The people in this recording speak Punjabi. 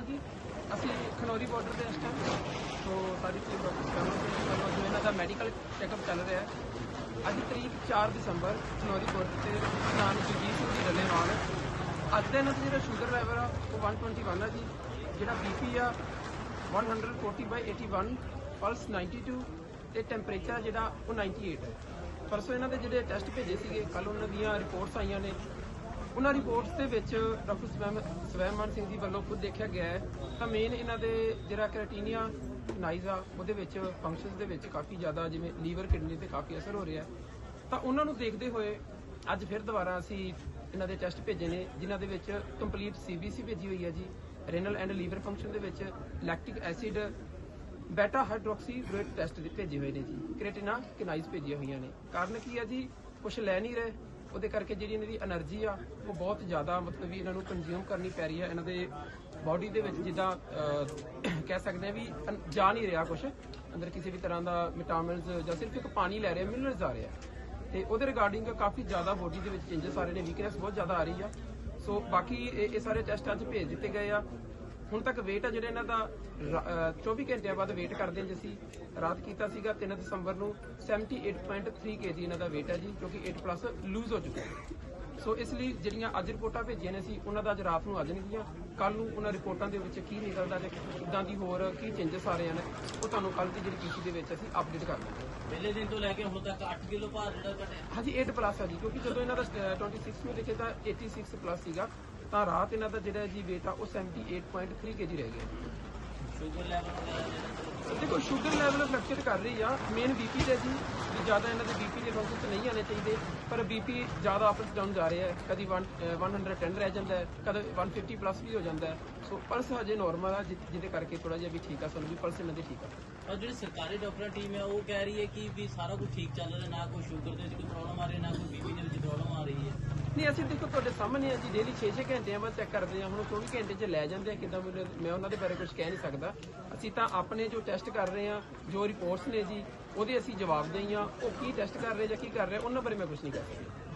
ਅਕਾਲ ਜੀ, ਅਸੀਂ ਖਨੌਰੀ ਬਾਰਡਰ ਤੇ ਇਸ ਟਾਈਮ ਸੋ ਸਾਡੀ ਟੀਮ ਡਾਕਟਰ ਸਟਾਫ ਜੋ ਇਹਨਾਂ ਦਾ ਮੈਡੀਕਲ ਚੈੱਕਅਪ ਚੱਲ ਰਿਹਾ ਹੈ, ਅੱਜ ਤਰੀਕ 4 ਦਸੰਬਰ, ਖਨੌਰੀ ਬਾਰਡਰ ਤੇ ਨਾਮ ਜਗਜੀਤ ਸਿੰਘ ਜੀ ਡੱਲੇਵਾਲ ਅੱਜ ਦੇ ਨਾਲ ਜਿਹੜਾ ਸ਼ੂਗਰ ਲੈਵਲ ਆ, ਉਹ 121 ਆ ਜੀ, ਜਿਹੜਾ ਬੀਪੀ ਆ 140 ਬਾਈ 81 ਪਲਸ 92 ਤੇ ਟੈਂਪਰੇਚਰ ਜਿਹੜਾ ਉਹ 98 ਹੈ ਪਰਸੋਂ ਇਹਨਾਂ ਦੇ ਜਿਹੜੇ ਟੈਸਟ ਭੇਜੇ ਸੀਗੇ ਕੱਲ ਉਹਨਾਂ ਦੀਆਂ ਰਿਪੋਰਟਸ ਆਈਆਂ ਨੇ। ਉਹਨਾਂ ਰਿਪੋਰਟਸ ਦੇ ਵਿੱਚ ਡਾਕਟਰ ਸਵੈਮ, ਸਵੈਮਾਨ ਸਿੰਘ ਜੀ ਵੱਲੋਂ ਖੁਦ ਦੇਖਿਆ ਗਿਆ ਹੈ ਤਾਂ ਮੇਨ ਇਹਨਾਂ ਦੇ ਜਿਹੜਾ ਕ੍ਰੈਟੀਨੀਆ ਨਾਈਜ਼, ਉਹਦੇ ਵਿੱਚ ਫੰਕਸ਼ਨਸ ਦੇ ਵਿੱਚ ਕਾਫੀ ਜ਼ਿਆਦਾ ਜਿਵੇਂ ਲੀਵਰ, ਕਿਡਨੀ ਤੇ ਕਾਫੀ ਅਸਰ ਹੋ ਰਿਹਾ ਤਾਂ ਉਹਨਾਂ ਨੂੰ ਦੇਖਦੇ ਹੋਏ ਅੱਜ ਫਿਰ ਦੁਬਾਰਾ ਅਸੀਂ ਇਹਨਾਂ ਦੇ ਟੈਸਟ ਭੇਜੇ ਨੇ, ਜਿਨ੍ਹਾਂ ਦੇ ਵਿੱਚ ਕੰਪਲੀਟ ਸੀਬੀਸੀ ਭੇਜੀ ਹੋਈ ਹੈ ਜੀ। ਰੈਨਲ ਐਂਡ ਲੀਵਰ ਫੰਕਸ਼ਨ ਦੇ ਵਿੱਚ lactic acid beta hydroxy rate test ਭੇਜੇ ਹੋਏ ਨੇ ਜੀ। ਕ੍ਰੇਟਿਨਾ ਕਿਨਾਈਜ਼ ਭੇਜੀਆਂ ਹੋਈਆਂ ਨੇ। ਕਾਰਨ ਕੀ ਹੈ ਜੀ? ਕੁਝ ਲੈ ਨਹੀਂ ਰਹੇ। ਉਹਦੇ ਕਰਕੇ ਜਿਹੜੀ ਇਹਨਾਂ ਦੀ એનર્ਜੀ ਆ, ਉਹ ਬਹੁਤ ਜ਼ਿਆਦਾ ਮਤਲਬ ਵੀ ਇਹਨਾਂ ਨੂੰ ਕੰਜ਼ਿਊਮ ਕਰਨੀ ਪੈ ਰਹੀ ਆ। ਇਹਨਾਂ ਦੇ ਬਾਡੀ ਦੇ ਵਿੱਚ ਜਿੱਦਾਂ ਕਹਿ ਸਕਦੇ ਆ ਵੀ ਜਾ ਨਹੀਂ ਰਿਹਾ ਕੁਝ ਅੰਦਰ ਕਿਸੇ ਵੀ ਤਰ੍ਹਾਂ ਦਾ ਵਿਟਾਮਿਨਸ ਜਾਂ ਸਿਰਫ ਇੱਕ ਪਾਣੀ ਲੈ ਰਿਹਾ ਮਿਨਰਲਸ ਆ ਰਿਹਾ ਆ। ਤੇ ਉਹਦੇ ਰਿਗਾਰਡਿੰਗ ਕਾਫੀ ਜ਼ਿਆਦਾ ਬਾਡੀ ਦੇ ਵਿੱਚ ਚੇਂਜਸ ਆ ਰਹੇ ਨੇ ਵੀਕਨੈਸ ਬਹੁਤ ਜ਼ਿਆਦਾ ਆ ਰਹੀ ਆ। ਸੋ ਬਾਕੀ ਇਹ ਸਾਰੇ ਟੈਸਟਾਂ 'ਚ ਭੇਜ ਦਿੱਤੇ ਗਏ ਆ। ਹੁਣ ਤੱਕ weight ਆ ਜਿਹੜਾ ਇਹਨਾਂ ਦਾ ਰਾ- ਅਹ 24 ਘੰਟਿਆਂ ਬਾਅਦ weight ਕਰਦੇ ਹਾਂ ਜੀ। ਅਸੀਂ ਰਾਤ ਕੀਤਾ ਸੀਗਾ 3 ਦਸੰਬਰ ਨੂੰ 78.3 kg ਇਹਨਾਂ ਦਾ weight ਹੈ ਜੀ ਜੋ ਕਿ 8 ਪਲੱਸ ਲੂਜ਼ ਹੋ ਚੁੱਕਾ ਹੈ। ਸੋ ਇਸ ਲਈ ਜਿਹੜੀਆਂ ਅੱਜ ਰਿਪੋਰਟਾਂ ਭੇਜੀਆਂ ਨੇ ਅਸੀਂ ਉਹਨਾਂ ਦਾ ਅੱਜ ਰਾਤ ਨੂੰ ਆ ਜਾਣਗੀਆਂ ਕੱਲ ਨੂੰ ਉਹਨਾਂ ਰਿਪੋਰਟਾਂ ਦੇ ਵਿੱਚ ਕੀ ਨਿਕਲਦਾ ਤੇ ਕਿੱਦਾਂ ਦੀ ਹੋਰ ਕੀ ਚੇਂਜਸ ਆ ਰਹੇ ਹਨ ਉਹ ਤੁਹਾਨੂੰ ਕੱਲ ਦੀ ਜਿਹੜੀ ਪੀਸੀ ਦੇ ਵਿੱਚ ਅਸੀਂ ਅਪਡੇਟ ਕਰ ਦਾਂਗੇ। ਪਹਿਲੇ ਦਿਨ ਤੋਂ ਲੈ ਕੇ ਹੁਣ ਤੱਕ 8 ਕਿਲੋ ਭਾਰ ਜਿਹੜਾ ਘਟਿਆ। ਹਾਂਜੀ 8 ਪਲੱਸ ਆ ਜੀ ਕਿਉਂਕਿ ਜਦੋਂ ਇਹਨਾਂ ਦਾ ਅਹ, 26 ਨੂੰ ਦੇਖੇ ਤਾਂ 86 ਪਲੱਸ ਸੀਗਾ। ਤਾਂ ਰਾਤ ਇਹਨਾਂ ਦਾ ਜਿਹੜਾ ਜੀ weight ਆ ਉਹ 78.3 kg ਰਹਿ ਗਿਆ। ਸ਼ੂਗਰ ਲੈਵਲ ਦੇਖੋ ਸ਼ੂਗਰ ਲੈਵਲ ਫਲਕਚੁਏਟ ਕਰ ਰਹੀ ਆ। ਮੇਨ ਬੀਪੀ ਤੇ ਜੀ ਵੀ ਜ਼ਿਆਦਾ ਇਹਨਾਂ ਦੇ ਬੀਪੀ ਦੇ ਫੰਕਸ਼ਨ ਨਹੀਂ ਆਣੇ ਚਾਹੀਦੇ ਪਰ ਬੀਪੀ ਜ਼ਿਆਦਾ ਅਪਸ ਡਾਊਨ ਜਾ ਰਿਹਾ ਹੈ। ਕਦੀ 1 ਅਹ 110 ਰਹਿ ਜਾਂਦਾ ਹੈ ਕਦੇ 150 ਪਲੱਸ ਵੀ ਹੋ ਜਾਂਦਾ ਹੈ। ਸੋ ਪਲਸ ਹਜੇ ਨਾਰਮਲ ਆ ਜਿਹਦੇ ਕਰਕੇ ਥੋੜਾ ਜਿਹਾ ਵੀ ਠੀਕ ਆ ਸਾਨੂੰ ਵੀ ਪਲਸ ਇਹਨਾਂ ਦੇ ਠੀਕ ਆ। ਔਰ ਜਿਹੜੀ ਸਰਕਾਰੀ ਡਾਕਟਰਾਂ ਟੀਮ ਹੈ ਉਹ ਕਹਿ ਰਹੀ ਹੈ ਕਿ ਵੀ ਸਾਰਾ ਕੁਝ ਠੀਕ ਚੱਲ ਰਿਹਾ ਨਾ ਕੋਈ ਸ਼ੂਗਰ ਦੇ ਵਿੱਚ ਕੋਈ ਪ੍ਰੋਬਲਮ ਆ ਰਹੀ ਨਾ ਕੋਈ ਬੀਪੀ ਦੇ ਵਿੱਚ ਪ੍ਰੋਬਲਮ ਆ ਨਹੀਂ, ਅਸੀਂ ਦੇਖੋ ਤੁਹਾਡੇ ਸਾਹਮਣੇ ਆ ਜੀ ਡੇਲੀ 6-6 ਘੰਟਿਆਂ ਬਾਅਦ ਚੈੱਕ ਕਰਦੇ ਆ ਹੁਣ 24 ਘੰਟੇ 'ਚ ਲੈ ਜਾਂਦੇ ਆ, ਕਿਦਾਂ ਮੈਂ ਉਹਨਾਂ ਦੇ ਬਾਰੇ ਕੁਝ ਕਹਿ ਨਹੀਂ ਸਕਦਾ। ਅਸੀਂ ਤਾਂ ਆਪਣੇ ਜੋ ਟੈਸਟ ਕਰ ਰਹੇ ਆ ਜੋ ਰਿਪੋਰਟਸ ਨੇ ਜੀ, ਉਹਦੇ ਅਸੀਂ ਜਵਾਬ ਦੇਈ ਆ ਉਹ ਕੀ ਟੈਸਟ ਕਰ ਰਹੇ ਜਾਂ ਕੀ ਕਰ ਰਹੇ, ਉਹਨਾਂ ਬਾਰੇ ਮੈਂ ਕੁਝ ਨਹੀਂ ਕਹਿ ਸਕਦਾ।